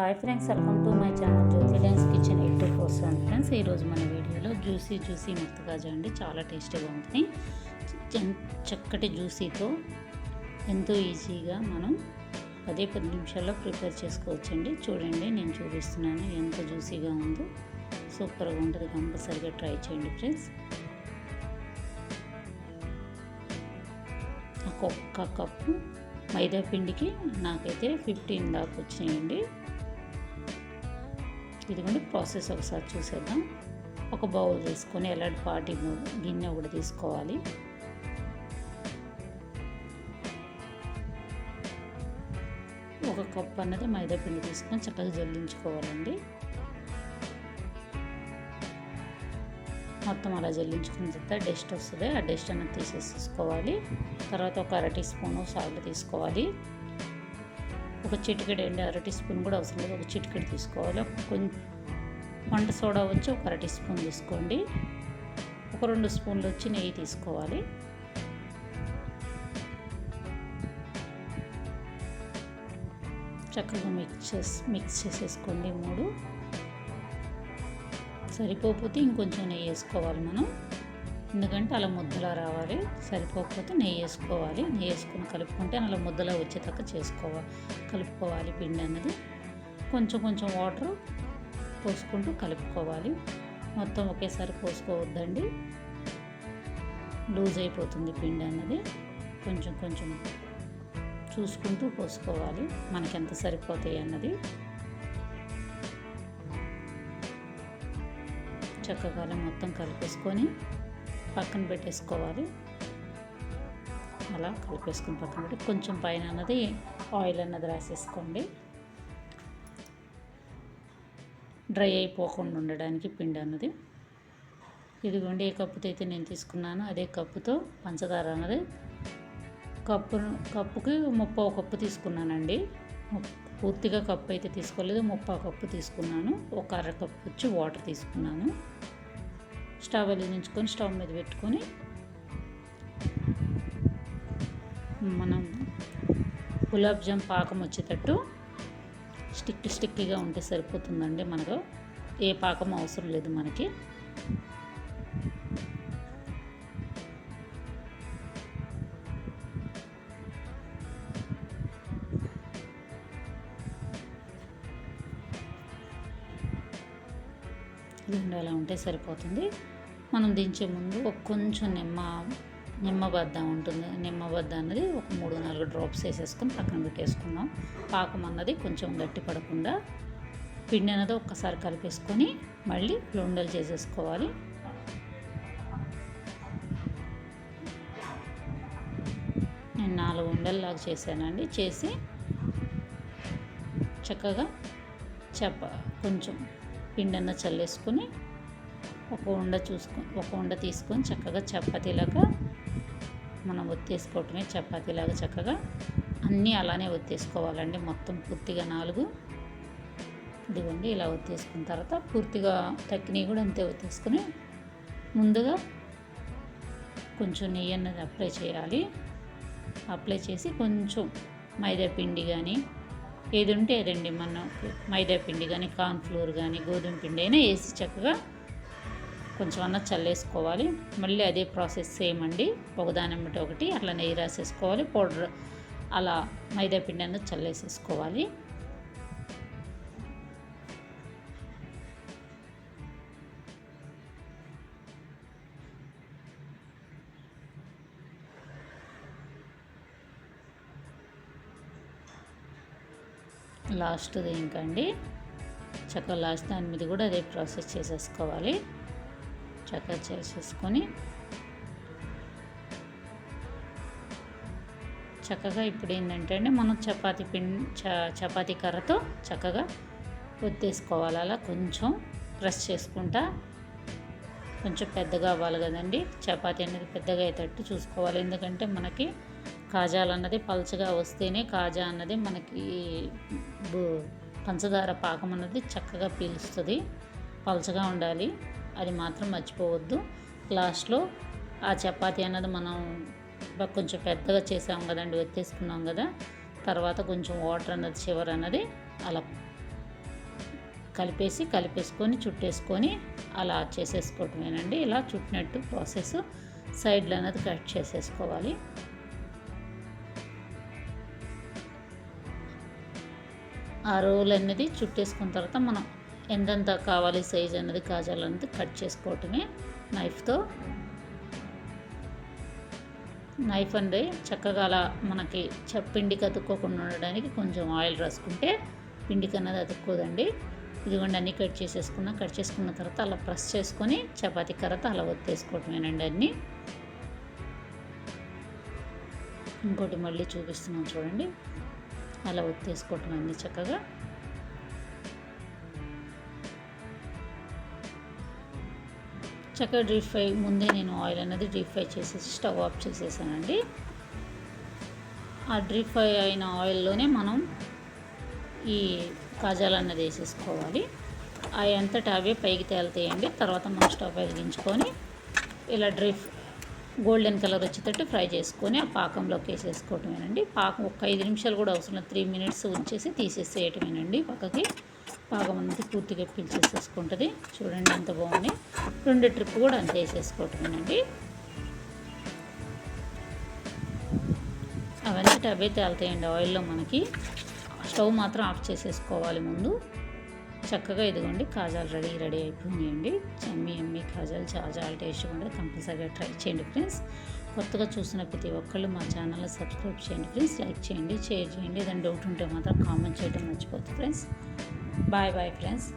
Hi friends welcome to my channel Jyothi dance kitchen eight four seven. Friends ఈరోజు మన వీడియోలో juicy juicy మెత్తగాజా అండి. చాలా టేస్టీగా ఉంటుంది. చక్కటి జ్యూసీతో ఎంతో ఈజీగా మనం పదే పది నిమిషాల్లో ప్రిపేర్ చేసుకోవచ్చండి. చూడండి నేను చూపిస్తున్నాను ఎంత జ్యూసీగా ఉందో. సూపర్గా ఉంటుంది. కంపల్సరీగా ట్రై చేయండి ఫ్రెండ్స్. ఒక్క కప్పు మైదా పిండికి నాకైతే ఫిఫ్టీన్ దాకా వచ్చినాయండి ఇదిగోండి ప్రాసెస్ ఒకసారి చూసేద్దాం. ఒక బౌల్ తీసుకొని ఎలాంటి పాటి గిన్నె ఒకటి తీసుకోవాలి. ఒక కప్ అన్నది మైదాపిండి తీసుకొని చక్కగా జల్లించుకోవాలండి. మొత్తం అలా జల్లించుకున్న తర్వాత డస్ట్ వస్తుంది. ఆ డస్ట్ అన్నది తీసేసుకోవాలి తర్వాత ఒక అర టీ స్పూను సాల్ట్ తీసుకోవాలి. ఒక చిటికెడు అండి అర టీ స్పూన్ కూడా అవసరం లేదు. ఒక చిటికెడు తీసుకోవాలి. ఒక కొంచెం వంట సోడా వచ్చి ఒక అర టీ స్పూన్ తీసుకోండి. ఒక రెండు స్పూన్లు వచ్చి నెయ్యి తీసుకోవాలి. చక్కగా మిక్స్ చేసి మిక్స్ చేసేసుకోండి మూడు. సరిపోకపోతే ఇంకొంచెం నెయ్యి వేసుకోవాలి మనం. ఎందుకంటే అలా ముద్దలా రావాలి. సరిపోకపోతే నెయ్యి వేసుకోవాలి. నెయ్యి వేసుకొని కలుపుకుంటే అలా ముద్దలా వచ్చేదాకా చేసుకోవాలి కలుపుకోవాలి పిండి అన్నది కొంచెం కొంచెం వాటర్ పోసుకుంటూ కలుపుకోవాలి. మొత్తం ఒకేసారి పోసుకోవద్దండి. లూజ్ అయిపోతుంది పిండి అన్నది కొంచెం కొంచెం చూసుకుంటూ పోసుకోవాలి. మనకి ఎంత సరిపోతాయి అన్నది. చక్కగా మొత్తం కలిపేసుకొని పక్కన పెట్టేసుకోవాలి. అలా కలిపేసుకుని పక్కన పెట్టి కొంచెం పైన అన్నది ఆయిల్ అన్నది రాసేసుకోండి. డ్రై అయిపోకుండా ఉండడానికి పిండి అన్నది. ఇదిగోండి ఏ కప్పుతో అయితే నేను తీసుకున్నాను అదే కప్పుతో పంచదార అన్నది. కప్పు కప్పుకి ముప్పై కప్పు తీసుకున్నానండి. పూర్తిగా కప్పు అయితే తీసుకోలేదు ముప్పై కప్పు తీసుకున్నాను. ఒక అర కప్పు వచ్చి వాటర్ తీసుకున్నాను. స్టవ్ వెలిగించుకొని స్టవ్ మీద పెట్టుకొని మనం గులాబ్ జామ్ పాకం వచ్చేటట్టు స్టిక్ స్టిక్గా ఉంటే సరిపోతుందండి మనకు. ఏ పాకం అవసరం లేదు మనకి. రెండు అలా ఉంటే సరిపోతుంది. మనం దించే ముందు ఒక కొంచెం నిమ్మ నిమ్మబద్ద ఉంటుంది. నిమ్మబద్ద అన్నది ఒక మూడు నాలుగు డ్రాప్స్ వేసేసుకొని పక్కన పెట్టేసుకుందాం పాకం అన్నది కొంచెం గట్టి పడకుండా పిండి అన్నది ఒక్కసారి కలిపేసుకొని మళ్ళీ ఉండలు చేసేసుకోవాలి. నేను నాలుగు ఉండల్లాగా చేశానండి. చేసి చక్కగా చెప్ప కొంచెం పిండన్న చల్లేసుకొని ఒక ఉండ చూసుకొని ఒక ఉండ తీసుకొని చక్కగా చపాతీలాగా మనం ఒత్తేసుకోవటమే. చపాతీలాగా చక్కగా అన్నీ అలానే ఒత్తేసుకోవాలండి. మొత్తం పూర్తిగా నాలుగు. ఇదిగోండి ఇలా ఒత్తేసుకున్న తర్వాత పూర్తిగా తక్కినవి కూడా అంతే ఒత్తేసుకొని ముందుగా కొంచెం నెయ్యి అన్నది అప్లై చేయాలి. అప్లై చేసి కొంచెం మైదా పిండి కానీ ఏది ఉంటే అదండి మనం మైదా పిండి కానీ కార్న్ఫ్లోర్ కానీ గోధుమ పిండి అయినా వేసి చక్కగా కొంచెం అన్న చల్లేసుకోవాలి. మళ్ళీ అదే ప్రాసెస్ సేమ్ అండి. ఒకదాని ఒకటి అట్లా నెయ్యి రాసేసుకోవాలి పౌడర్ అలా మైదా పిండి అన్నది చల్లేసేసుకోవాలి. లాస్ట్ది ఇంకండి చక్కగా లాస్ట్ దాని మీద కూడా అదే ప్రాసెస్ చేసేసుకోవాలి. చక్కగా చేసేసుకొని చక్కగా ఇప్పుడు ఏంటంటే అండి మనం చపాతీ పిండి చపాతీ కర్రతో చక్కగా ఒత్తేసుకోవాలి. అలా కొంచెం ప్రెస్ చేసుకుంటా కొంచెం పెద్దగా అవ్వాలి కదండి. చపాతీ అనేది పెద్దగా అయ్యేటట్టు చూసుకోవాలి. ఎందుకంటే మనకి కాజాలు అన్నది పలచగా వస్తేనే కాజా అన్నది మనకి పంచదార పాకం అన్నది చక్కగా పీలుస్తుంది. పలచగా ఉండాలి. అది మాత్రం మర్చిపోవద్దు. లాస్ట్లో ఆ చపాతీ అన్నది మనం కొంచెం పెద్దగా చేసాం కదండి వెత్తేసుకున్నాం కదా తర్వాత కొంచెం వాటర్ అన్నది చివర అన్నది అలా కలిపేసి కలిపేసుకొని చుట్టేసుకొని అలా చేసేసుకోవటమేనండి. ఇలా చుట్టినట్టు ప్రాసెస్ సైడ్లు అనేది కట్ చేసేసుకోవాలి. ఆ రోల్ అనేది చుట్టేసుకున్న తర్వాత మనం ఎంతెంత కావాలి సైజ్ అనేది కాజాలు అనేది కట్ చేసుకోవటమే నైఫ్తో. నైఫ్ అనేది చక్కగా అలా మనకి చ పిండికి అతుక్కోకుండా ఉండడానికి కొంచెం ఆయిల్ రాసుకుంటే పిండికి అనేది అతుక్కోదండి. ఇదిగోండి అన్నీ కట్ చేసేసుకున్నా కట్ చేసుకున్న తర్వాత అలా ప్రెస్ చేసుకొని చపాతీ కర్రతో అలా ఒత్తేసుకోవటమేనండి అన్నీ. ఇంకోటి మళ్ళీ చూపిస్తున్నాను చూడండి. అలా ఒత్తేసుకోవటం అన్నీ చక్కగా. చక్కగా డీప్ ఫ్రై ముందే నేను ఆయిల్ అనేది డీప్ ఫ్రై చేసేసి స్టవ్ ఆఫ్ చేసేసానండి. ఆ డీప్ ఫ్రై అయిన ఆయిల్లోనే మనం ఈ కాజాలు అన్నది వేసేసుకోవాలి. అవి అంతటా అవే పైకి తేలుతాయండి. తర్వాత మనం స్టవ్ వెలిగించుకొని ఇలా డ్రీప్ గోల్డెన్ కలర్ వచ్చేటట్టు ఫ్రై చేసుకొని ఆ పాకంలోకి వేసేసుకోవటమేనండి. పాకం ఒక ఐదు నిమిషాలు కూడా అవసరం త్రీ మినిట్స్ ఉంచేసి తీసేసేయటమేనండి పక్కకి. పాకం అంతా పూర్తిగా పీల్చేసేసుకుంటుంది. చూడండి ఎంత బాగుంది. రెండు ట్రిప్ కూడా అంతే వేసేసుకోవటమేనండి. అవన్నీ అవే తేలుతాయండి ఆయిల్లో మనకి. స్టవ్ మాత్రం ఆఫ్ చేసేసుకోవాలి ముందు. చక్కగా ఇదిగోండి కాజాలు రెడీ రెడీ అయిపోయినాయండి. ఎమ్మి ఎమ్మి కాజాలు చాలా చాలా టేస్ట్గా ఉండదు కంపల్సరీగా ట్రై చేయండి ఫ్రెండ్స్. కొత్తగా చూసిన ప్రతి ఒక్కళ్ళు మా ఛానల్ని సబ్స్క్రైబ్ చేయండి ఫ్రెండ్స్. లైక్ చేయండి షేర్ చేయండి. ఏదైనా డౌట్ ఉంటే మాత్రం కామెంట్ చేయడం మర్చిపోతుంది ఫ్రెండ్స్. Bye bye friends.